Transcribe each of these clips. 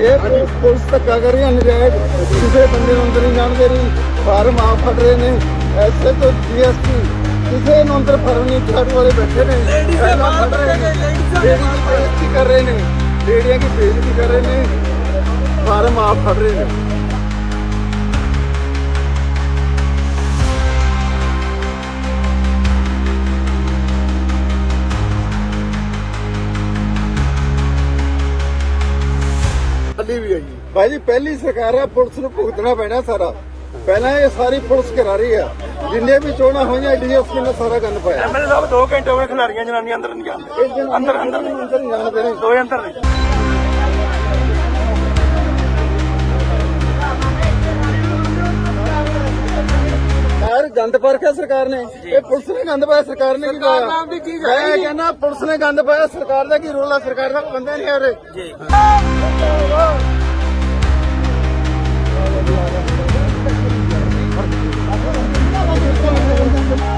ਇਹ ਪੁਲਿਸ- ਧੱਕਾ ਕਰ ਰਹੀ ਹੈ ਨਜਾਇਜ਼। ਕਿਸੇ ਬੰਦੇ ਨੂੰ ਅੰਦਰ ਨਹੀਂ ਜਾਣ ਦੇ ਰਹੀ। ਫਾਰਮ ਆ ਫੜ ਰਹੇ ਨੇ। ਐਸੇ ਤੋਂ ਜੀਐਸਟੀ ਕਿਸੇ ਨੂੰ ਅੰਦਰ ਫੜਨ ਨਹੀਂ ਝਾੜੂ ਵਾਲੇ ਬੈਠੇ ਨੇ। ਪਹਿਲਾਂ ਫੜ ਰਹੇ ਨੇ। ਲੇਡੀ ਦੀ ਬੇਇੱਜ਼ਤੀ ਕਰ ਰਹੇ ਨੇ। ਲੇਡੀਆਂ ਦੀ ਬੇਇੱਜ਼ਤੀ ਕਰ ਰਹੇ ਨੇ। ਫਾਰਮ ਆ ਫੜ ਰਹੇ ਨੇ। ਭਾਈ ਜੀ ਪਹਿਲੀ ਸਰਕਾਰ ਆ ਪੁਲਿਸ ਨੂੰ ਭੁਗਤਣਾ ਪੈਣਾ ਸਾਰਾ। ਪਹਿਲਾਂ ਇਹ ਸਾਰੀ ਪੁਲਿਸ ਕਰਾ ਰਹੀ ਆ। ਜਿੰਨੇ ਵੀ ਚੋਣਾਂ ਹੋਈਆਂ ਡੀਐਸਪੀ ਨੇ ਸਾਰਾ ਗੰਦ ਪਾਇਆ। ਐਮਐਲਏ ਸਾਹਿਬ 2 ਘੰਟੇ ਹੋ ਗਏ ਖਿਲਾਰੀਆਂ ਜਨਾਨੀਆਂ ਅੰਦਰ ਨਹੀਂ ਜਾਂਦੇ ਅੰਦਰ ਅੰਦਰ ਨਹੀਂ। ਅੰਦਰ ਨਹੀਂ ਜਾਣ ਦੇਣੇ। ਦੋਏ ਅੰਦਰ ਨਹੀਂ। ਯਾਰ ਗੰਦ ਪਰਖਿਆ ਸਰਕਾਰ ਨੇ। ਇਹ ਪੁਲਿਸ ਨੇ ਗੰਦ ਪਾਇਆ ਸਰਕਾਰ ਨੇ ਕੀ ਪਾਇਆ? ਮੈਂ ਕਹਿੰਦਾ ਪੁਲਿਸ ਨੇ ਗੰਦ ਪਾਇਆ ਸਰਕਾਰ ਦਾ ਕੀ ਰੋਲ ਆ? ਸਰਕਾਰ ਦਾ ਬੰਦਾ ਨਹੀਂ ਆ ਉਰੇ। ਜੀ। Thank you.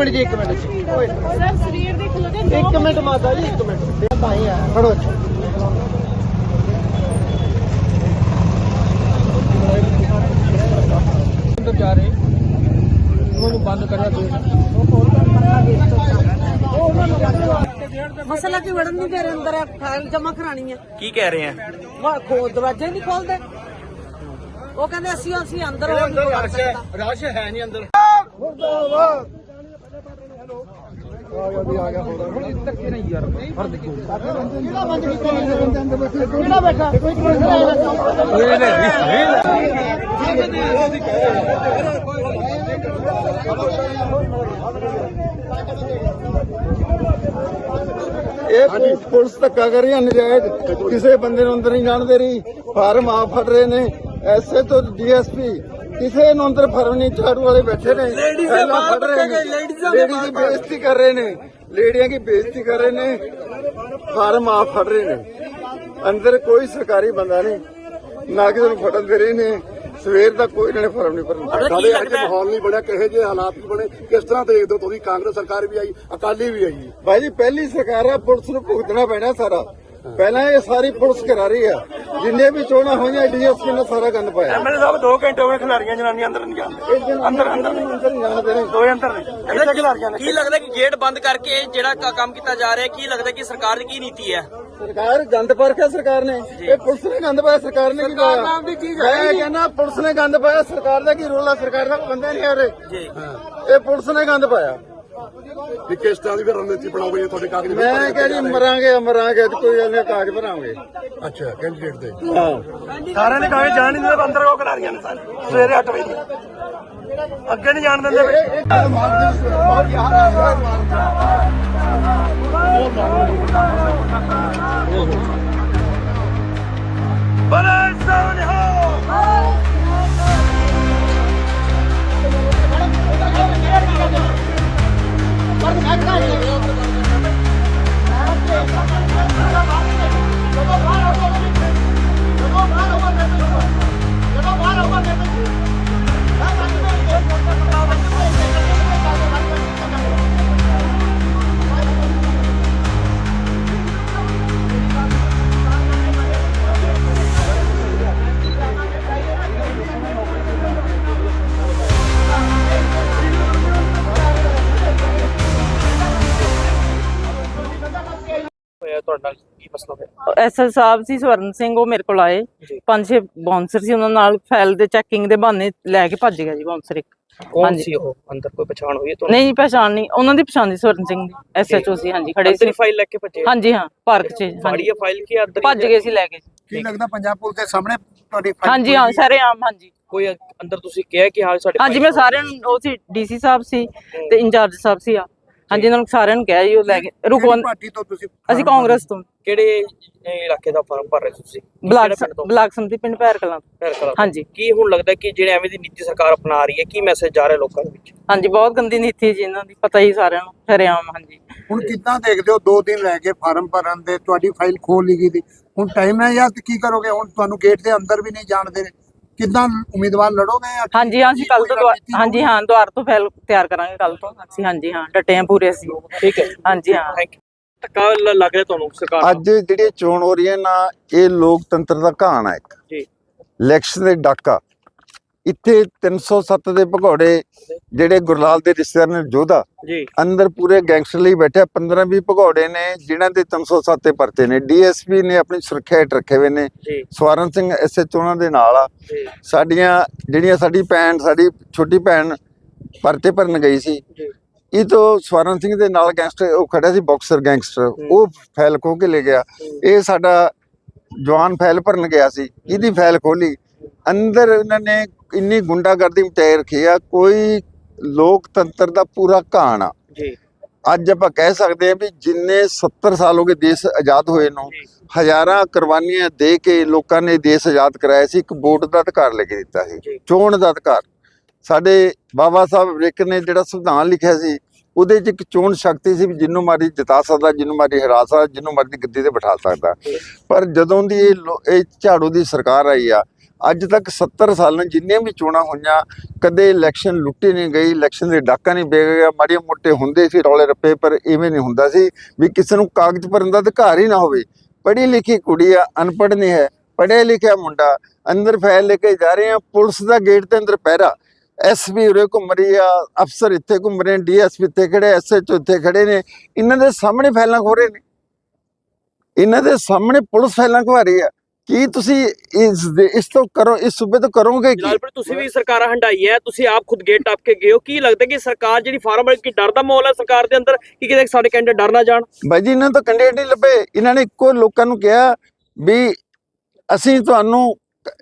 ਮਿੰਟ ਜੀ ਇੱਕ ਮਿੰਟ। ਸਰ ਸਰੀਰ ਦੇ ਖਲੋਤੇ ਇੱਕ ਮਿੰਟ ਮਾਤਾ ਜੀ ਇੱਕ ਮਿੰਟ। ਤਾਂ ਹੀ ਆ। ਖੜੋ ਇੱਥੇ। ਅੰਦਰ ਜਾ ਰਹੇ। ਉਹਨੂੰ ਬੰਦ ਕਰਿਆ ਦੇ ਮਸਲਾ ਕੀ ਵੜਨ ਨਹੀਂ ਦੇ ਰਹੇ ਅੰਦਰ ਫਾਈਲ ਜਮਾ ਕਰਾਣੀ ਹੈ ਕੀ ਕਹਿ ਰਹੇ ਆ? ਵਾ ਖੋ ਦਰਵਾਜ਼ੇ ਨਹੀਂ ਖੋਲਦੇ। ਉਹ ਕਹਿੰਦੇ ਅਸੀਂ ਅਸੀਂ ਅੰਦਰ ਨਹੀਂ ਸਕਦਾ ਰਸ਼ ਹੈ। ਨਹੀਂ ਅੰਦਰ। ਮੁਰਦਾਬਾਦ ਆ ਗਿਆ ਵੀ ਆ ਗਿਆ ਹੋਦਾ ਹੁਣ ਇੱਧਰ ਕਿ ਨਹੀਂ ਯਾਰ ਫੜ ਦੇਖੋ ਕਿਹੜਾ ਬੰਦ ਕੀਤਾ ਬੰਦੇ ਅੰਦਰ ਇਹ ਪੁਲਿਸ ਧੱਕਾ ਕਰ ਰਹੀ ਹੈ, ਨਜਾਇਜ਼। ਕਿਸੇ ਬੰਦੇ ਨੂੰ ਅੰਦਰ ਨਹੀਂ ਜਾਣ ਦੇ ਰਹੀ। ਫਾਰਮ ਆਪ ਫੜ ਰਹੇ ਨੇ। ਐਸੇ ਤੋਂ ਡੀਐਸਪੀ ਕਿਸੇ ਨੂੰ ਅੰਦਰ ਫੜਨ ਨਹੀਂ ਝਾੜੂ ਵਾਲੇ ਬੈਠੇ ਨੇ। ਪਹਿਲਾਂ ਫੜ ਰਹੇ ਨੇ। ਲੇਡੀ ਦੀ ਬੇਇੱਜ਼ਤੀ ਕਰ ਰਹੇ ਨੇ। ਲੇਡੀਆਂ ਦੀ ਬੇਇੱਜ਼ਤੀ ਕਰ ਰਹੇ ਨੇ। ਫਾਰਮ ਆ ਫੜ ਰਹੇ ਨੇ। ਅੰਦਰ ਕੋਈ ਸਰਕਾਰੀ ਬੰਦਾ ਨਹੀਂ। ਨਾ ਕਿਸੇ ਨੂੰ ਫੜਨ ਦੇ ਰਹੇ ਨੇ। ਸਵੇਰ ਦਾ ਕੋਈ ਇਹਨਾਂ ਨੇ ਫਾਰਮ ਨਹੀਂ ਭਰਨਾ। ਸਾਡੇ ਅੱਜ ਮਾਹੌਲ ਨਹੀਂ ਬਣਿਆ ਕਿਹੋ ਜਿਹੇ ਹਾਲਾਤ ਨਹੀਂ ਬਣੇ। ਕਿਸ ਤਰ੍ਹਾਂ ਦੇਖਦੇ ਹੋ ਤੁਸੀਂ ਕਾਂਗਰਸ ਸਰਕਾਰ ਵੀ ਆਈ ਅਕਾਲੀ ਵੀ ਆਈ। ਭਾਈ ਜੀ ਪਹਿਲੀ ਸਰਕਾਰ ਆ ਪੁਲਿਸ ਨੂੰ ਭੁਗਤਣਾ ਪੈਣਾ ਸਾਰਾ। ਪਹਿਲਾਂ ਇਹ ਸਾਰੀ ਪੁਲਿਸ ਕਰਾ ਰਹੀ ਆ। ਜਿੰਨੇ ਵੀ ਚੋਣਾਂ ਹੋਈਆਂ ਡੀਐਸਪੀ ਨੇ ਸਾਰਾ ਗੰਦ ਪਾਇਆ। ਐਮਐਲਏ ਸਾਹਿਬ 2 ਘੰਟੇ ਹੋ ਗਏ ਜਨਾਨੀਆਂ ਅੰਦਰ ਨਹੀਂ ਜਾਂਦੇ। ਅੰਦਰ ਅੰਦਰ ਨਹੀਂ ਅੰਦਰ ਨਹੀਂ ਜਾਣ ਦੇਣੇ ਦੋਏ ਅੰਦਰ ਨਹੀਂ। ਇੱਥੇ ਨੇ। ਕੀ ਲੱਗਦਾ ਕਿ ਗੇਟ ਬੰਦ ਕਰਕੇ ਜਿਹੜਾ ਕੰਮ ਕੀਤਾ ਜਾ ਰਿਹਾ ਹੈ ਕੀ ਲੱਗਦਾ ਕਿ ਸਰਕਾਰ ਦੀ ਕੀ ਨੀਤੀ ਹੈ? ਸਰਕਾਰ ਗੰਦ ਪਰਖਿਆ ਸਰਕਾਰ ਨੇ। ਇਹ ਪੁਲਿਸ ਨੇ ਗੰਦ ਪਾਇਆ ਸਰਕਾਰ ਨੇ ਕੀ ਪਾਇਆ? ਮੈਂ ਕਹਿੰਦਾ ਪੁਲਿਸ ਨੇ ਗੰਦ ਪਾਇਆ ਸਰਕਾਰ ਦਾ ਕੀ ਰੋਲ ਆ? ਸਰਕਾਰ ਦਾ ਬੰਦਾ ਨਹੀਂ ਆ ਜੀ। ਇਹ ਪੁਲਿਸ ਨੇ ਗੰਦ ਪਾਇਆ। ਵੀ ਕਿਸ ਤਰ੍ਹਾਂ ਦੀ ਫਿਰ ਰਣਨੀਤੀ ਬਣਾਓਗੇ ਜੇ ਤੁਹਾਡੇ ਕਾਗਜ਼ ਮੈਂ ਕਹਿੰਦੀ ਮਰਾਂਗੇ ਮਰਾਂਗੇ ਤੇ ਕੋਈ ਗੱਲ ਨਹੀਂ ਕਾਗਜ਼ ਭਰਾਂਗੇ ਅੱਛਾ ਕੈਂਡੀਡੇਟ ਦੇ। ਹਾਂ। ਸਾਰਿਆਂ ਨੇ ਕਹੇ ਜਾਣ ਨਹੀਂ ਦਿੰਦੇ ਅੰਦਰ ਉਹ ਖਿਲਾਰੀਆਂ ਨੇ ਸਾਰੇ। ਸਵੇਰੇ 8 ਵਜੇ। ਅੱਗੇ ਨਹੀਂ ਜਾਣ ਦਿੰਦੇ ਬਈ। ਬਲੇ ਸੋਨਿਹਾ ਐਸਐਸ ਸਾਹਿਬ ਸੀ ਸਵਰਨ ਸਿੰਘ ਉਹ ਮੇਰੇ ਕੋਲ ਆਏ। ਪੰਜ ਛੇ ਬਾਉਂਸਰ ਸੀ ਉਹਨਾਂ ਨਾਲ ਫਾਈਲ ਦੇ ਚੈਕਿੰਗ ਦੇ ਬਹਾਨੇ ਲੈ ਕੇ ਭੱਜ ਗਿਆ ਜੀ ਬਾਉਂਸਰ ਇੱਕ। ਕੌਣ ਸੀ ਉਹ? ਅੰਦਰ ਕੋਈ ਪਛਾਣ ਹੋਈ ਹੈ ਨਹੀਂ ਪਛਾਣ ਨਹੀਂ। ਉਹਨਾਂ ਦੀ ਪਛਾਣ ਦੀ ਸਵਰਨ ਸਿੰਘ ਦੀ ਐਸਐਚਓ ਸੀ ਹਾਂਜੀ ਖੜੇ ਸੀ। ਫਾਈਲ ਲੈ ਕੇ ਭੱਜੇ? ਹਾਂਜੀ ਹਾਂ ਪਾਰਕ 'ਚ ਹਾਂਜੀ। ਹੈ ਫਾਈਲ ਕੀ ਅੰਦਰ ਭੱਜ ਗਏ ਸੀ ਲੈ ਕੇ। ਕੀ ਲੱਗਦਾ ਪੰਜਾਬ ਪੁਲਿਸ ਦੇ ਸਾਹਮਣੇ ਤੁਹਾਡੀ ਹਾਂਜੀ ਹਾਂ ਸਾਰੇ ਆਮ ਹਾਂਜੀ। ਕੋਈ ਅੰਦਰ ਤੁਸੀਂ ਕਿਹਾ ਕਿ ਹਾਂ ਸਾਡੇ ਹਾਂਜੀ ਮੈਂ ਸਾਰਿਆਂ ਨੂੰ ਉਹ ਸੀ ਡੀਸੀ ਸਾਹਿਬ ਸੀ ਤੇ ਇੰਚਾਰਜ ਸਾਹਿਬ ਸੀ ਆ ਹਾਂਜੀ ਇਹਨਾਂ ਨੂੰ ਸਾਰਿਆਂ ਨੂੰ ਕਿਹਾ ਜੀ ਉਹ ਲੈ ਕੇ ਰੁਕੋ ਪਾਰਟੀ ਤੋਂ ਤੁਸੀਂ ਅਸੀਂ ਕਾਂਗਰਸ ਤੋਂ। ਕਿਹੜੇ ਇਲਾਕੇ ਦਾ ਫਾਰਮ ਭਰ ਰਹੇ ਸੀ ਤੁਸੀਂ? ਬਲਾਕ? ਬਲਾਕ ਸੰਮਤੀ ਪਿੰਡ ਭੈਰ ਕਲਾਂ। ਭੈਰ ਕਲਾਂ। ਹਾਂਜੀ। ਕੀ ਹੁਣ ਲੱਗਦਾ ਕਿ ਜਿਹੜੇ ਐਵੇਂ ਦੀ ਨੀਤੀ ਸਰਕਾਰ ਅਪਣਾ ਰਹੀ ਹੈ ਕੀ ਮੈਸੇਜ ਜਾ ਰਿਹਾ ਲੋਕਾਂ ਦੇ ਵਿੱਚ? ਹਾਂਜੀ ਬਹੁਤ ਗੰਦੀ ਨੀਤੀ ਹੈ ਜੀ ਇਹਨਾਂ ਦੀ ਪਤਾ ਹੀ ਸਾਰਿਆਂ ਨੂੰ ਸ਼ਰੇਆਮ ਹਾਂਜੀ। ਹੁਣ ਕਿੱਦਾਂ ਦੇਖਦੇ ਹੋ ਦੋ ਦਿਨ ਲੈ ਕੇ ਫਾਰਮ ਭਰਨ ਦੇ ਤੁਹਾਡੀ ਫਾਈਲ ਖੋਲ ਲਈ ਗਈ ਦੀ ਹੁਣ ਟਾਈਮ ਹੈ ਜਾਂ ਤੇ ਕੀ ਕਰੋਗੇ? ਹੁਣ ਤੁਹਾਨੂੰ ਗੇਟ ਦੇ ਅੰਦਰ ਵੀ ਨਹੀਂ ਜਾਣ ਦੇ ਰਹੇ ਕਿੱਦਾਂ ਉਮੀਦਵਾਰ ਲੜੋਗੇ ਜਾਂ ਹਾਂਜੀ ਹਾਂ ਅਸੀਂ ਕੱਲ ਤੋਂ ਦੁਆ- ਹਾਂਜੀ ਹਾਂ ਦੁਆਰ ਤੋਂ ਫੈਲ ਤਿਆਰ ਕਰਾਂਗੇ ਕੱਲ ਤੋਂ। ਅਸੀਂ ਹਾਂਜੀ ਹਾਂ ਡਟੇ ਹਾਂ ਪੂਰੇ ਅਸੀਂ। ਠੀਕ ਹੈ। ਹਾਂਜੀ ਹਾਂ। ਥੈਂਕ ਯੂ ਧੱਕਾ ਲ- ਲੱਗ ਰਿਹਾ ਤੁਹਾਨੂੰ ਸਰਕਾਰ ਦਾ? ਅੱਜ ਜਿਹੜੀ ਚੋਣ ਹੋ ਰਹੀ ਹੈ ਨਾ ਇਹ ਲੋਕਤੰਤਰ ਦਾ ਕਹਾਣ ਹੈ ਇੱਕ। ਜੀ। ਇਲੈਕਸ਼ਨ ਦੇ ਡਾਕਾ। ਇੱਥੇ 307 ਦੇ ਭਗੌੜੇ ਜਿਹੜੇ ਗੁਰਲਾਲ ਦੇ ਰਿਸ਼ਤੇਦਾਰ ਨੇ ਜੋਧਾ ਜੀ। ਅੰਦਰ ਪੂਰੇ ਗੈਂਗਸਟਰ ਲਈ ਬੈਠੇ 15 20 ਭਗੌੜੇ ਨੇ ਜਿਨ੍ਹਾਂ ਦੇ 307 ਤੇ ਪਰਚੇ ਨੇ। ਡੀਐਸਪੀ ਨੇ ਆਪਣੀ ਸੁਰੱਖਿਆ ਹੇਠ ਰੱਖੇ ਹੋਏ ਨੇ। ਸਵਰਨ ਸਿੰਘ ਐਸਐਚ ਉਹਨਾਂ ਦੇ ਨਾਲ ਆ। ਸਾਡੀਆਂ ਜਿਹੜੀਆਂ ਸਾਡੀ ਭੈਣ ਸਾਡੀ ਛੋਟੀ ਭੈਣ ਪਰਚੇ ਭਰਨ ਗਈ ਸੀ। ਇਹ ਤੋਂ ਸਵਰਨ ਸਿੰਘ ਦੇ ਨਾਲ ਗੈਂਗਸਟਰ ਉਹ ਖੜਿਆ ਸੀ ਬਾਕਸਰ ਗੈਂਗਸਟਰ। ਉਹ ਫਾਈਲ ਖੋਹ ਕੇ ਲੈ ਗਿਆ। ਇਹ ਸਾਡਾ ਜਵਾਨ ਫਾਈਲ ਭਰਨ ਗਿਆ ਸੀ। ਇਹਦੀ ਫਾਈਲ ਖੋਲੀ ਅੰਦਰ ਇਹਨਾਂ ਨੇ ਇੰਨੀ ਗੁੰਡਾਗਰਦੀ ਮਚਾਈ ਰੱਖੀ ਆ ਕੋਈ ਲੋਕਤੰਤਰ ਦਾ ਪੂਰਾ ਕਹਾਣ ਆ। ਜੀ। ਅੱਜ ਆਪਾਂ ਕਹਿ ਸਕਦੇ ਹਾਂ ਵੀ ਜਿੰਨੇ 70 ਸਾਲ ਹੋ ਗਏ ਦੇਸ਼ ਆਜ਼ਾਦ ਹੋਏ ਨੂੰ ਹਜ਼ਾਰਾਂ ਕੁਰਬਾਨੀਆਂ ਦੇ ਕੇ ਲੋਕਾਂ ਨੇ ਦੇਸ਼ ਆਜ਼ਾਦ ਕਰਾਇਆ ਸੀ ਇੱਕ ਵੋਟ ਦਾ ਅਧਿਕਾਰ ਲੈ ਕੇ ਦਿੱਤਾ ਸੀ। ਚੋਣ ਦਾ ਅਧਿਕਾਰ। ਸਾਡੇ ਬਾਬਾ ਸਾਹਿਬ ਅੰਬੇਡਕਰ ਨੇ ਜਿਹੜਾ ਸੰਵਿਧਾਨ ਲਿਖਿਆ ਸੀ ਉਹਦੇ 'ਚ ਇੱਕ ਚੋਣ ਸ਼ਕਤੀ ਸੀ ਵੀ ਜਿਹਨੂੰ ਮਾਰੀ ਜਿਤਾ ਸਕਦਾ ਜਿਹਨੂੰ ਮਾਰੀ ਹਰਾ ਸਕਦਾ ਜਿਹਨੂੰ ਮਰਜ਼ੀ ਗੱਦੀ ਤੇ ਬਿਠਾ ਸਕਦਾ। ਪਰ ਜਦੋਂ ਦੀ ਇਹ ਝਾੜੂ ਦੀ ਸਰਕਾਰ ਆਈ ਆ ਅੱਜ ਤੱਕ 70 ਸਾਲਾਂ ਜਿੰਨੀਆਂ ਵੀ ਚੋਣਾਂ ਹੋਈਆਂ, ਕਦੇ ਇਲੈਕਸ਼ਨ ਲੁੱਟੀ ਨਹੀਂ ਗਈ ਇਲੈਕਸ਼ਨ ਦੇ ਡਾਕਾ ਨਹੀਂ ਵੇਗ ਗਿਆ, ਮਾੜੇ ਮੋਟੇ ਹੁੰਦੇ ਸੀ, ਰੌਲੇ ਰੱਪੇ, ਪਰ ਇਵੇਂ ਨਹੀਂ ਹੁੰਦਾ ਸੀ ਵੀ ਕਿਸੇ ਨੂੰ ਕਾਗਜ਼ ਭਰਨ ਦਾ ਅਧਿਕਾਰ ਹੀ ਨਾ ਹੋਵੇ। ਪੜ੍ਹੀ ਲਿਖੀ ਕੁੜੀ ਆ, ਅਨਪੜ੍ਹ ਨਹੀਂ ਹੈ, ਪੜ੍ਹਿਆ ਲਿਖਿਆ ਮੁੰਡਾ, ਅੰਦਰ ਫੈਲ ਲੈ ਕੇ ਜਾ ਰਹੇ ਆ ਪੁਲਿਸ ਦਾ ਗੇਟ ਦੇ ਅੰਦਰ ਪਹਿਰਾ। ਐਸਪੀ ਉਰੇ ਘੁੰਮ ਰਹੀ ਆ, ਅਫਸਰ ਇੱਥੇ ਘੁੰਮ ਰਹੇ ਨੇ, ਡੀਐਸਪੀ ਇੱਥੇ ਖੜੇ ਐਸਐਚਓ ਇੱਥੇ ਖੜੇ ਨੇ, ਇਹਨਾਂ ਦੇ ਸਾਹਮਣੇ ਫੈਲਾਂ ਖੋ ਰਹੇ ਨੇ। ਇਹਨਾਂ ਦੇ ਸਾਹਮਣੇ ਪੁਲਿਸ ਫੈਲਾਂ ਖਵਾ ਰਹੀ ਆ। ਕੀ ਤੁਸੀਂ ਇਸ ਦੇ ਇਸ ਤੋਂ ਕਰੋ ਇਸ ਸੂਬੇ ਤੋਂ ਕਰੋਗੇ ਕੀ? ਜਲਾਲਪੁਰ ਤੁਸੀਂ ਵੀ ਸਰਕਾਰਾਂ ਹੰਡਾਈ ਹੈ ਤੁਸੀਂ ਆਪ ਖੁਦ ਗੇਟ ਟੱਪ ਕੇ ਗਏ ਹੋ। ਕੀ ਲੱਗਦਾ ਕਿ ਸਰਕਾਰ ਜਿਹੜੀ ਫਾਰਮ ਵਾਲੀ ਕੀ ਡਰ ਦਾ ਮਾਹੌਲ ਹੈ ਸਰਕਾਰ ਦੇ ਅੰਦਰ? ਕਿ ਕਿਤੇ ਸਾਡੇ ਕੈਂਡੀਡੇਟ ਡਰ ਨਾ ਜਾਣ? ਬਾਈ ਜੀ ਇਹਨਾਂ ਤੋਂ ਕੈਂਡੀਡੇਟ ਨਹੀਂ ਲੱਭੇ। ਇਹਨਾਂ ਨੇ ਇੱਕੋ ਲੋਕਾਂ ਨੂੰ ਕਿਹਾ ਵੀ ਅਸੀਂ ਤੁਹਾਨੂੰ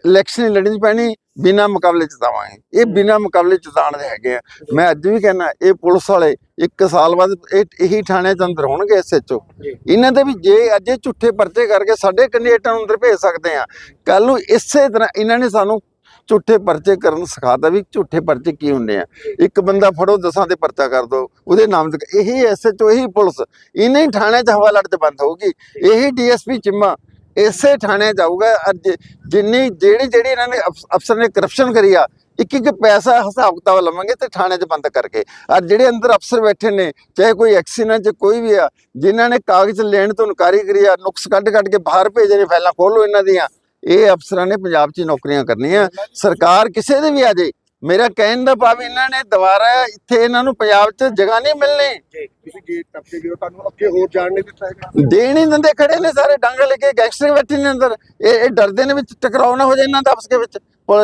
ਇਲੈਕਸ਼ਨ ਨਹੀਂ ਲੜਨੀ ਪੈਣੀ ਬਿਨਾ ਮੁਕਾਬਲੇ ਜਿਤਾਵਾਂਗੇ ਇਹ ਬਿਨਾ ਮੁਕਾਬਲੇ ਜਿਤਾਣ ਦੇ ਹੈਗੇ ਆ। ਮੈਂ ਅੱਜ ਵੀ ਕਹਿੰਦਾ ਇਹ ਪੁਲਿਸ ਵਾਲੇ ਇੱਕ ਸਾਲ ਬਾਅਦ ਇਹ ਇਹੀ ਥਾਣੇ ਚ ਅੰਦਰ ਹੋਣਗੇ ਐਸਐਚਓ। ਇਹਨਾਂ ਦੇ ਵੀ ਜੇ ਅੱਜ ਇਹ ਝੂਠੇ ਪਰਚੇ ਕਰਕੇ ਸਾਡੇ ਕੈਂਡੀਡੇਟਾਂ ਨੂੰ ਅੰਦਰ ਭੇਜ ਸਕਦੇ ਆ। ਕੱਲ ਨੂੰ ਇਸੇ ਤਰ੍ਹਾਂ ਇਹਨਾਂ ਨੇ ਸਾਨੂੰ ਝੂਠੇ ਪਰਚੇ ਕਰਨ ਸਿਖਾਤਾ ਵੀ ਝੂਠੇ ਪਰਚੇ ਕੀ ਹੁੰਦੇ ਆ। ਇੱਕ ਬੰਦਾ ਫੜੋ ਦਸਾਂ ਦੇ ਪਰਚਾ ਕਰ ਦੋ। ਉਹਦੇ ਨਾਮ ਤੇ ਇਹੀ ਐਸਐਚਓ ਇਹੀ ਪੁਲਿਸ। ਇਹਨੇ ਹੀ ਥਾਣੇ 'ਚ ਹਵਾ ਲੜ ਤੇ ਬੰਦ ਹੋਊਗੀ। ਇਹੀ ਡੀਐਸਪੀ ਚਿੰਮਾ ਇਸੇ ਥਾਣੇ ਜਾਊਗਾ। ਅੱਜ ਜਿੰਨੀ, ਜਿਹੜੀ ਜਿਹੜੀ ਇਹਨਾਂ ਨੇ ਅਫਸਰ ਨੇ ਕਰਪਸ਼ਨ ਕਰੀ ਆ ਇੱਕ ਇੱਕ ਪੈਸਾ ਹਿਸਾਬ ਕਿਤਾਬ ਲਵਾਂਗੇ ਤੇ ਥਾਣੇ 'ਚ ਬੰਦ ਕਰਕੇ। ਆ ਜਿਹੜੇ ਅੰਦਰ ਅਫਸਰ ਬੈਠੇ ਨੇ, ਚਾਹੇ ਕੋਈ ਐਕਸੀਡੈਂਟ 'ਚ ਕੋਈ ਵੀ ਆ, ਜਿਨ੍ਹਾਂ ਨੇ ਕਾਗਜ਼ ਲੈਣ ਤੋਂ ਇਨਕਾਰੀ ਕਰੀ ਆ, ਨੁਕਸ ਕੱਢ ਕੱਢ ਕੇ ਬਾਹਰ ਭੇਜੇ ਨੇ ਫਾਈਲਾਂ ਖੋਲੋ ਇਹਨਾਂ ਦੀਆਂ। ਇਹ ਅਫਸਰਾਂ ਨੇ ਪੰਜਾਬ 'ਚ ਨੌਕਰੀਆਂ ਕਰਨੀਆਂ। ਸਰਕਾਰ ਕਿਸੇ ਦੇ ਵੀ ਆ ਜੇ ਮੇਰਾ ਕਹਿਣ ਦਾ ਭਾਵ ਇਹਨਾਂ ਨੇ ਦੁਬਾਰਾ ਇੱਥੇ ਇਹਨਾਂ ਨੂੰ ਪੰਜਾਬ 'ਚ ਜਗ੍ਹਾ ਨਹੀਂ ਮਿਲਣੀ। ਤੁਸੀਂ ਗੇਟ ਟੱਪ ਕੇ ਗਏ ਹੋ, ਤੁਹਾਨੂੰ ਅੱਗੇ ਹੋਰ ਜਾਣ ਨਹੀਂ ਦਿੱਤਾ ਹੈਗਾ। ਦੇਣ ਹੀ ਦਿੰਦੇ ਖੜੇ ਨੇ ਸਾਰੇ ਡਾਂਗਾ ਲੈ ਕੇ ਗੈਂਗਸਟਰ ਬੈਠੇ ਨੇ ਅੰਦਰ। ਇਹ ਇਹ ਡਰਦੇ ਨੇ ਵਿੱਚ ਟਕਰਾਓ ਨਾ ਹੋ ਜਾਏ ਇਹਨਾਂ ਦਾ ਆਪਸ ਦੇ ਵਿੱਚ।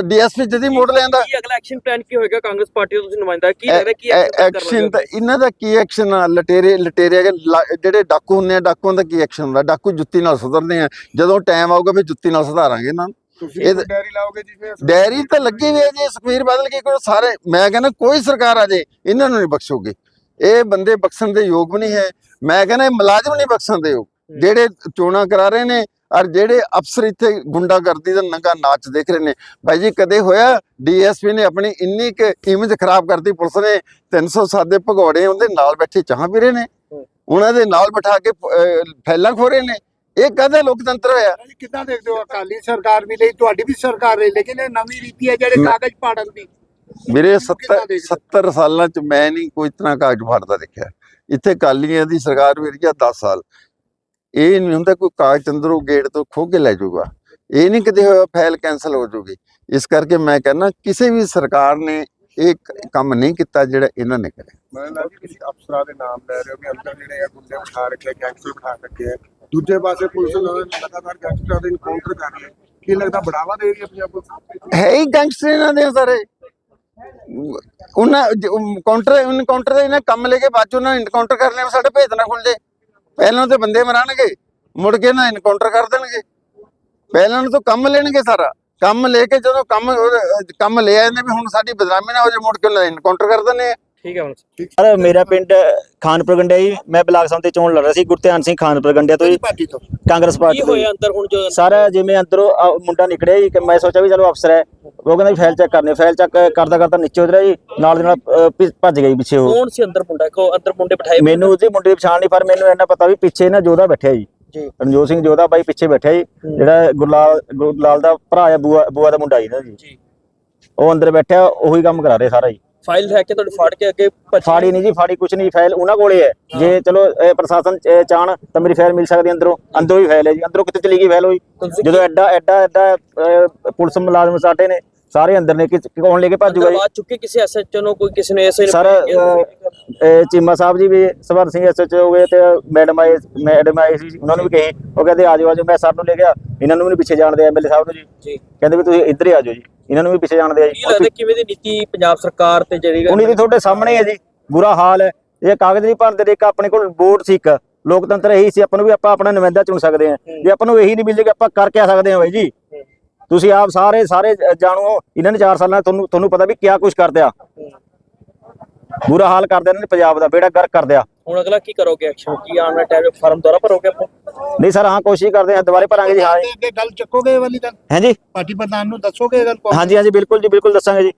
ਡੀਐਸਪੀ ਜਦੀ ਮੋੜ ਲੈਂਦਾ। ਕੀ ਅਗਲਾ ਐਕਸ਼ਨ ਪਲਾਨ ਕੀ ਹੋਏਗਾ? ਕਾਂਗਰਸ ਪਾਰਟੀ ਦਾ ਤੁਸੀਂ ਨੁਮਾਇੰਦਾ ਕੀ ਲੱਗਦਾ ਕੀ ਐਕਸ਼ਨ ਤਾਂ ਇਹਨਾਂ ਦਾ ਕੀ ਐਕਸ਼ਨ ਆ? ਲਟੇਰੇ ਲਟੇਰੇ ਜਿਹੜੇ ਡਾਕੂ ਹੁੰਦੇ ਆ ਡਾਕੂਆਂ ਦਾ ਕੀ ਐਕਸ਼ਨ ਹੁੰਦਾ? ਡਾਕੂ ਜੁੱਤੀ ਨਾਲ ਸੁਧਰਦੇ ਆ। ਜਦੋਂ ਟਾਈਮ ਆਊਗਾ ਫਿਰ ਜੁੱਤੀ ਨਾਲ ਸੁਧਾਰਾਂਗੇ ਇਹਨਾਂ ਨੂੰ। ਤੁਸੀਂ ਇਹ- ਡੈਰੀ ਲਾਓਗੇ ਜਿਵੇਂ ਡੈਰੀ ਤਾਂ ਲੱਗੀ ਹੋਈ ਹੈ ਜੀ ਸੁਖਬੀਰ ਬਾਦਲ ਕੀ ਕੋਈ ਸਾਰੇ ਮੈਂ ਕਹਿੰਦਾ ਕੋਈ ਸਰਕਾਰ ਆ ਜੇ ਇਹਨਾਂ ਨੂੰ ਨਹੀਂ ਬਖਸ਼ੋਗੇ। ਇਹ ਬੰਦੇ ਬਖਸ਼ਣ ਦੇ ਯੋਗ ਵੀ ਨਹੀਂ ਹੈ। ਮੈਂ ਕਹਿੰਦਾ ਇਹ ਮੁਲਾਜ਼ਮ ਨਹੀਂ ਬਖਸ਼ਣ ਦੇ ਯੋਗ ਜਿਹੜੇ ਚੋਣਾਂ ਕਰਾ ਰਹੇ ਨੇ ਔਰ ਜਿਹੜੇ ਅਫਸਰ ਇੱਥੇ ਗੁੰਡਾਗਰਦੀ ਦਾ ਨੰਗਾ ਨਾਚ ਦੇਖ ਰਹੇ ਨੇ। ਭਾਈ ਜੀ ਕਦੇ ਹੋਇਆ ਡੀਐਸਪੀ ਨੇ ਆਪਣੀ ਇੰਨੀ ਕੁ ਇਮੇਜ ਖਰਾਬ ਕਰਤੀ ਪੁਲਿਸ ਨੇ 307 ਦੇ ਭਗੌੜੇ ਉਹਦੇ ਨਾਲ ਬੈਠੇ ਚਾਹ ਪੀ ਰਹੇ ਨੇ। ਉਹਨਾਂ ਦੇ ਨਾਲ ਬਿਠਾ ਕੇ ਅਹ, ਫੈਲਾਂ ਖੋ ਰਹੇ ਨੇ। ਇਹ ਕਦੇ ਲੋਕਤੰਤਰ ਹੋਇਆ। ਕਿੱਦਾਂ ਦੇਖਦੇ ਹੋ? ਅਕਾਲੀ ਸਰਕਾਰ ਵੀ ਲਈ ਤੁਹਾਡੀ ਵੀ ਸਰਕਾਰ ਰਹੀ ਲੇਕਿਨ ਇਹ ਨਵੀਂ ਰੀਤੀ ਹੈ ਜਿਹੜੇ ਕਾਗਜ਼ ਪਾੜਨ ਦੀ। ਮੇਰੇ ਕਿੱਦਾਂ 70 ਦੇਖਦੇ? 70 ਸਾਲਾਂ ਚ ਮੈਂ ਨਹੀਂ ਕੋਈ ਇਤਨਾ ਕਾਗਜ਼ ਫਾੜਦਾ ਦੇਖਿਆ। ਇੱਥੇ ਕਾਲੀਆਂ ਦੀ ਸਰਕਾਰ ਵੀ ਰਹੀ ਆ 10 ਸਾਲ। ਇਹ ਨਹੀਂ ਹੁੰਦਾ ਕੋਈ ਕਾਗਜ਼ ਅੰਦਰੋਂ ਗੇਟ ਤੋਂ ਖੋ ਕੇ ਲੈ ਜਾਊਗਾ। ਇਹ ਨਹੀਂ ਕਿਤੇ ਹੋਇਆ ਫਾਈਲ ਕੈਨਸਲ ਹੋ ਜਾਊਗੀ। ਇਸ ਕਰਕੇ ਮੈਂ ਕਹਿੰਦਾ ਕਿਸੇ ਵੀ ਸਰਕਾਰ ਨੇ ਇਹ ਕੰਮ ਨਹੀਂ ਕੀਤਾ ਜਿਹੜਾ ਇਹਨਾਂ ਨੇ ਕਰਿਆ। ਮੈਂ ਜੀ ਤੁਸੀਂ ਅਫਸਰਾਂ ਦੇ ਨਾਮ ਲੈ ਰਹੇ ਹੋ ਕਿ ਅੰਦਰ ਜਿਹੜੇ ਆ ਗੁੰਡੇ ਉਠਾ ਰੱਖੇ ਗੈਂਗਸਟਰ ਉਠਾ ਰੱਖੇ। ਆ ਦੂਜੇ ਪਾਸੇ ਪੁਲਿਸ ਲਗਾਤਾਰ ਗੈਂਗਸਟਰਾਂ ਦੇ ਇਨਕਾਊਂਟਰ ਕਰ ਰਹੀ ਹੈ। ਕੀ ਲੱਗਦਾ ਬੜਾਵਾ ਦੇ ਰਹੀ ਹੈ ਪੰਜਾਬ ਪੁਲਿਸ? ਹੈ ਹੀ ਗੈਂਗਸਟਰ ਇਹਨਾਂ ਦੇ ਸਾਰੇ। ਉਹਨਾਂ ਕਾਊਂਟਰ ਇਨਕਾਊਂਟਰ ਦੇ ਇਹਨੇ ਕੰਮ ਲੈ ਕੇ ਬਾਅਦ ਚ ਉਹਨਾਂ ਇਨਕਾਊਂਟਰ ਕਰ ਲਿਆ, ਸਾਡੇ ਭੇਤ ਨਾ ਖੁੱਲ ਜੇ। ਪਹਿਲਾਂ ਤੇ ਬੰਦੇ ਮਰਾਣਗੇ, ਮੁੜ ਕੇ ਨਾ ਇਨਕਾਊਂਟਰ ਕਰ ਦੇਣਗੇ। ਪਹਿਲਾਂ ਨੂੰ ਤਾਂ ਕੰਮ ਲੈਣਗੇ ਸਾਰਾ। ਕੰਮ ਲੈ ਕੇ ਜਦੋਂ ਕੰਮ ਕੰਮ ਲੈ ਆਉਂਦੇ ਵੀ ਹੁਣ ਸਾਡੀ ਬਦਨਾਮੀ ਨਾ ਹੋ ਜਾਏ ਮੁੜ ਕੇ ਉਹਨਾਂ ਇਨਕਾਊਂਟਰ ਕਰ ਦਿੰਦੇ ਆ। ਠੀਕ ਹੈ ਮਨ ਸਰ। ਮੇਰਾ ਪਿੰਡ ਖਾਨਪੁਰ ਗੰਡਿਆ ਜੀ। ਮੈਂ ਬਲਾਕ ਸੰਮਤੀ ਚੋਣ ਲੜ ਰਿਹਾ ਸੀ ਗੁਰਧਿਆਨ ਸਿੰਘ ਖਾਨਪੁਰ ਗੰਡਿਆ ਤੋਂ ਜੀ। ਪਾਰਟੀ ਤੋਂ? ਕਾਂਗਰਸ ਪਾਰਟੀ ਕੀ ਤੋਂ ਜੀ। ਹੋਇਆ ਅੰਦਰ ਹੁਣ ਜੋ ਸਰ ਜਿਵੇਂ ਅੰਦਰੋਂ ਮੁੰਡਾ ਨਿਕਲਿਆ ਜੀ ਕਿ ਮੈਂ ਸੋਚਿਆ ਵੀ ਚਲੋ ਅਫਸਰ ਹੈ। ਉਹ ਕਹਿੰਦਾ ਵੀ ਫਾਈਲ ਚੈੱਕ ਕਰਨੀ ਫਾਈਲ ਚੈੱਕ ਕਰਦਾ ਕਰਦਾ ਨੀਚੇ ਉਤਰਿਆ ਜੀ। ਨਾਲ ਦੇ ਨਾਲ ਅਹ, ਭਿ- ਭੱਜ ਗਈ ਪਿੱਛੇ ਉਹ। ਕੌਣ ਸੀ ਅੰਦਰ ਮੁੰਡਾ? ਕੋ ਅੰਦਰ ਮੁੰਡੇ ਬਿਠਾਏ? ਮੈਨੂੰ ਉਹਦੀ ਮੁੰਡੇ ਦੀ ਪਛਾਣ ਨਹੀਂ ਪਰ ਮੈਨੂੰ ਇਹਨਾਂ ਪਤਾ ਵੀ ਪਿੱਛੇ ਨਾ ਜੋਧਾ ਬੈਠਿਆ ਜੀ। ਜੀ। ਰਣਜੋਤ ਸਿੰਘ ਜੋਧਾ ਬਾਈ ਪਿੱਛੇ ਬੈਠਿਆ ਜੀ। ਜਿਹੜਾ ਗੁਰਲਾਲ ਗੁਰਲਾਲ ਦਾ ਭਰਾ ਆ ਬੂਆ ਬੂਆ ਦਾ ਮੁੰਡਾ ਜੀ ਨਾ ਜੀ। ਜੀ। ਉਹ ਅੰਦਰ ਬੈਠਿਆ ਉਹੀ ਕੰਮ ਕਰਾ ਰਹੇ ਸਾਰਾ ਜੀ। ਫਾਈਲ ਲੈ ਕੇ ਤੁਹਾਡੇ ਫਾੜ ਕੇ ਅੱਗੇ। ਫਾੜੀ ਨਹੀਂ ਜੀ ਫਾੜੀ ਕੁਛ ਨਹੀਂ ਫਾਈਲ ਉਹਨਾਂ ਕੋਲੇ ਹੈ। ਜੇ ਚਲੋ ਇਹ ਪ੍ਰਸ਼ਾਸਨ ਚ- ਚਾਹਣ ਤਾਂ ਮੇਰੀ ਫਾਈਲ ਮਿਲ ਸਕਦੀ ਹੈ ਅੰਦਰੋਂ। ਅੰਦਰੋਂ ਹੀ ਫਾਈਲ ਹੈ ਜੀ। ਅੰਦਰੋਂ ਕਿੱਥੇ ਚਲੀ ਗਈ ਫਾਈਲ ਹੋਈ? ਤੁਸੀਂ ਜਦੋਂ ਐਡਾ ਐਡਾ ਐਡਾ ਅਹ, ਪੁਲਿਸ ਮੁਲਾਜ਼ਮ ਸਾਡੇ ਨੇ ਸਾਰੇ ਅੰਦਰ ਨੇ ਕਿ ਕੌਣ ਲੈ ਕੇ ਭੱਜੂਗਾ ਜੀ ਬਾਅਦ ਚੁੱਕੇ ਕਿਸੇ ਐਸਐਚਓ ਨੂੰ ਕੋਈ ਕਿਸੇ ਨੇ ਐਸਏ ਸਰ ਅਹ, ਇਹ ਚੀਮਾ ਸਾਹਿਬ ਜੀ ਵੀ ਸਵਰ ਸਿੰਘ ਐਸਐਚ ਹੋ ਗਏ ਤੇ ਮੈਡਮ ਆਏ ਮੈਡਮ ਆਏ ਸੀ ਉਹਨਾਂ ਨੂੰ ਵੀ ਕਹੀ। ਉਹ ਕਹਿੰਦੇ ਆਜੋ ਆਜੋ ਮੈਂ ਸਰ ਨੂੰ ਲੈ ਗਿਆ। ਇਹਨਾਂ ਨੂੰ ਵੀ ਨਹੀਂ ਪਿੱਛੇ ਜਾਣਦੇ ਐਮਐਲਏ ਸਾਹਿਬ ਨੂੰ ਜੀ। ਜੀ। ਕਹਿੰਦੇ ਵੀ ਤੁਸੀਂ ਇੱਧਰ ਹੀ ਆਜੋ ਜੀ। ਇਹਨਾਂ ਨੂੰ ਵੀ ਪਿੱਛੇ ਜਾਣਦੇ ਆ ਕੀ ਜੀ ਲੱਗਦਾ ਕਿਵੇਂ ਦੀ ਨੀਤੀ ਪੰਜਾਬ ਸਰਕਾਰ ਤੇ ਜਿਹੜੀ ਉਨੀ ਦੀ ਤੁਹਾਡੇ ਸਾਹਮਣੇ ਹੈ ਜੀ ਬੁਰਾ ਹਾਲ ਹੈ। ਇਹ ਕਾਗਜ਼ ਨਹੀਂ ਭਰਦੇ ਇੱਕ ਆਪਣੇ ਕੋਲ ਵੋਟ ਸੀ ਇੱਕ। ਲੋਕਤੰਤਰ ਇਹੀ ਸੀ ਆਪਾਂ ਨੂੰ ਵੀ ਆਪਾਂ ਆਪਣਾ ਨੁਮਾਇੰਦਾ ਚੁਣ ਸਕਦੇ ਹਾਂ। ਜੇ ਆਪਾਂ ਨੂੰ ਇਹੀ ਨਹੀਂ ਮਿਲ ਜੇ ਆਪਾਂ ਕਰ ਕਿਆ ਸਕਦੇ ਹਾਂ ਬਾਈ ਜੀ। ਤੁਸੀਂ ਆਪ ਸਾਰੇ ਸਾਰੇ ਜਾਣੋ ਇਹਨਾਂ ਨੇ 4 ਸਾਲਾਂ ਤੁਹਾਨੂੰ ਤੁਹਾਨੂੰ ਪਤਾ ਵੀ ਕਿਆ ਕੁਝ ਕਰਦਿਆ। ਬੁਰਾ ਹਾਲ ਕਰ ਦਿਆ ਨੇ ਪੰਜਾਬ ਦਾ ਬੇੜਾ ਗਰਕ ਕਰ ਦਿਆ। ਹੁਣ ਅਗਲਾ ਕੀ ਕਰੋਗੇ ਐਕਸ਼ਨ ਕੀ ਆਉਣ ਵਾਲੇ ਟਾਈਮ ਫਾਰਮ ਦੁਆਰਾ ਭਰੋਗੇ ਆਪਾਂ? ਨਹੀਂ ਸਰ ਹਾਂ ਕੋਸ਼ਿਸ਼ ਕਰਦੇ ਹਾਂ ਦੁਬਾਰੇ ਭਰਾਂਗੇ ਜੀ ਹਾਂ ਜੀ। ਅੱਗੇ ਗੱਲ ਚੱਕੋਗੇ ਇਹ ਵਾਲੀ ਗੱਲ? ਹਾਂਜੀ ਪਾਰਟੀ ਪ੍ਰਧਾਨ ਨੂੰ ਦੱਸੋਗੇ ਇਹ ਗੱਲ ਹਾਂਜੀ ਹਾਂਜੀ ਬਿਲਕੁਲ ਜੀ ਬਿਲਕੁਲ ਦੱਸਾਂਗੇ ਜੀ।